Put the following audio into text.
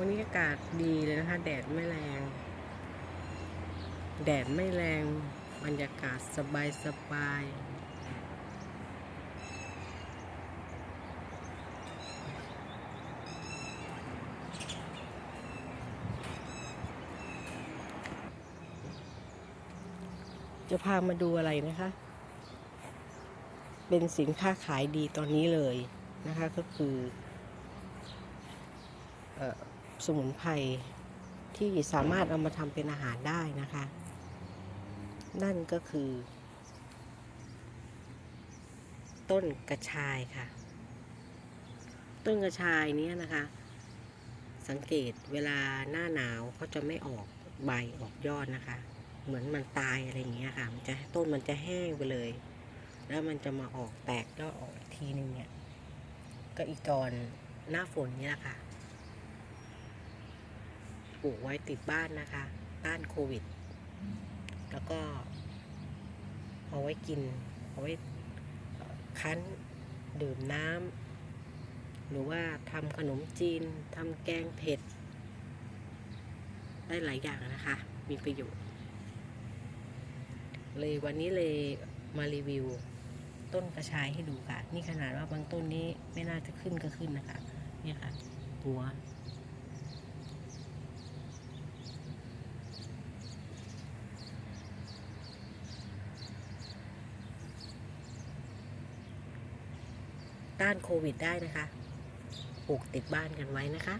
วันนี้อากาศดีเลยนะคะ แดดไม่แรง แดดไม่แรง บรรยากาศสบายสบายจะพามาดูอะไรนะคะ เป็นสินค้าขายดีตอนนี้เลยนะคะก็คือ เออ สมุนไพรที่สามารถเอามาทำเป็นอาหารได้นะคะ นั่นก็คือ ต้นกระชายค่ะ ต้นกระชายนี้นะคะ สังเกตเวลาหน้าหนาวเขาจะไม่ออกใบออกยอดนะคะ เหมือนมันตายอะไรอย่างเงี้ยค่ะ มันจะต้นมันจะแห้งไปเลย แล้วมันจะมาออกแตกยอดออกอีกทีหนึ่งเนี่ย ก็อีกตอนหน้าฝนนี่แหละค่ะ ปลูกไว้ติดบ้านนะคะ ต้านโควิด แล้วก็ เอาไว้กิน เอาไว้คั้นดื่มน้ำหรือว่าทำขนมจีนทำแกงเผ็ด ได้หลายอย่างนะคะ มีประโยชน์ เลยวันนี้เลยมารีวิวต้นกระชายให้ดูค่ะ นี่ขนาดว่าบางต้นนี้ไม่น่าจะขึ้นก็ขึ้นนะคะ เนี่ยค่ะ หัว ต้านโควิดได้นะคะปลูกติดบ้านกันไว้นะคะ